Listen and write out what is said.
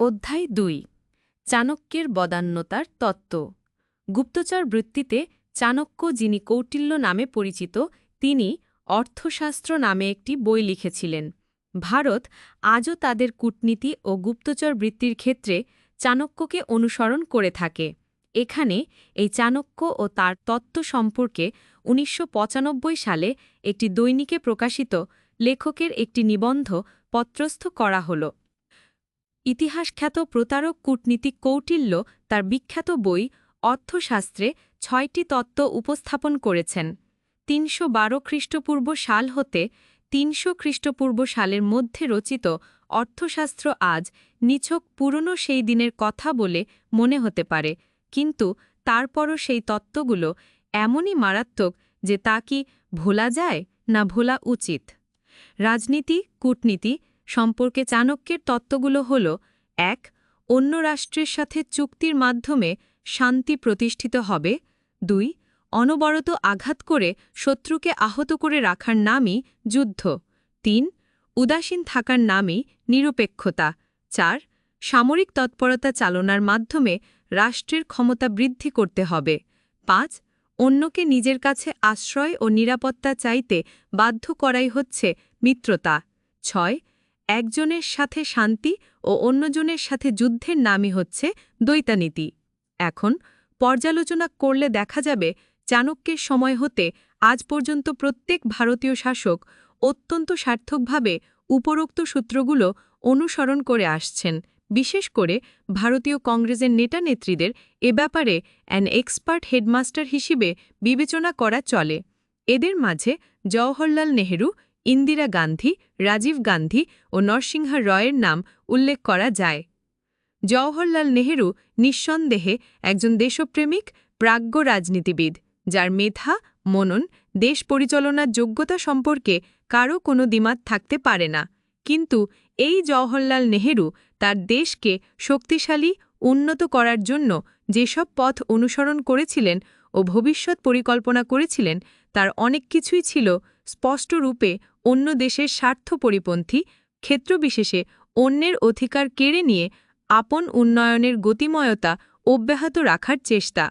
অধ্যায় দুই, চাণক্যের বদান্যতার তত্ত্ব। গুপ্তচর বৃত্তিতে চাণক্য যিনি কৌটিল্য নামে পরিচিত, তিনি অর্থশাস্ত্র নামে একটি বই লিখেছিলেন। ভারত আজও তাদের কূটনীতি ও গুপ্তচর বৃত্তির ক্ষেত্রে চাণক্যকে অনুসরণ করে থাকে। এখানে এই চাণক্য ও তার তত্ত্ব সম্পর্কে ১৯৯৫ সালে একটি দৈনিকে প্রকাশিত লেখকের একটি নিবন্ধ পত্রস্থ করা হল। ইতিহাসখ্যাত প্রতারক কূটনীতিক কৌটিল্য তার বিখ্যাত বই অর্থশাস্ত্রে ছয়টি তত্ত্ব উপস্থাপন করেছেন। তিনশো বারো খ্রিস্টপূর্ব সাল হতে তিনশো খ্রিস্টপূর্ব সালের মধ্যে রচিত অর্থশাস্ত্র আজ নিছক পুরনো সেই দিনের কথা বলে মনে হতে পারে, কিন্তু তারপরও সেই তত্ত্বগুলো এমনই মারাত্মক যে তা কি ভোলা যায় না ভোলা উচিত। রাজনীতি, কূটনীতি সম্পর্কে চাণক্যের তত্ত্বগুলো হল, এক, অন্য রাষ্ট্রের সাথে চুক্তির মাধ্যমে শান্তি প্রতিষ্ঠিত হবে, দুই, অনবরত আঘাত করে শত্রুকে আহত করে রাখার নামই যুদ্ধ, তিন, উদাসীন থাকার নামই নিরপেক্ষতা, চার, সামরিক তৎপরতা চালনার মাধ্যমে রাষ্ট্রের ক্ষমতা বৃদ্ধি করতে হবে, পাঁচ, অন্যকে নিজের কাছে আশ্রয় ও নিরাপত্তা চাইতে বাধ্য করাই হচ্ছে মিত্রতা, ছয় একজনের সাথে শান্তি ও অন্যজনের সাথে যুদ্ধের নামই হচ্ছে দ্বৈতানীতি। এখন পর্যালোচনা করলে দেখা যাবে চাণক্যের সময় হতে আজ পর্যন্ত প্রত্যেক ভারতীয় শাসক অত্যন্ত সার্থকভাবে উপরোক্ত সূত্রগুলো অনুসরণ করে আসছেন। বিশেষ করে ভারতীয় কংগ্রেসের নেতানেত্রীদের এ ব্যাপারে অ্যান এক্সপার্ট হেডমাস্টার হিসেবে বিবেচনা করা চলে। এদের মাঝে জওহরলাল নেহেরু ইন্দিরা গান্ধী, রাজীব গান্ধী ও নরসিংহা রয়ের নাম উল্লেখ করা যায়। জওহরলাল নেহেরু নিঃসন্দেহে একজন দেশপ্রেমিক, প্রাজ্ঞ রাজনীতিবিদ, যার মেধা, মনন, দেশ পরিচালনার যোগ্যতা সম্পর্কে কারও কোনো দ্বিমাত থাকতে পারে না। কিন্তু এই জওহরলাল নেহেরু তার দেশকে শক্তিশালী, উন্নত করার জন্য যেসব পথ অনুসরণ করেছিলেন ও ভবিষ্যৎ পরিকল্পনা করেছিলেন, তার অনেক কিছুই ছিল স্পষ্ট রূপে অন্য দেশের স্বার্থ পরিপন্থী ক্ষেত্রবিশেষে অন্যের অধিকার কেড়ে নিয়ে আপন উন্নয়নের গতিময়তা অব্যাহত রাখার চেষ্টা।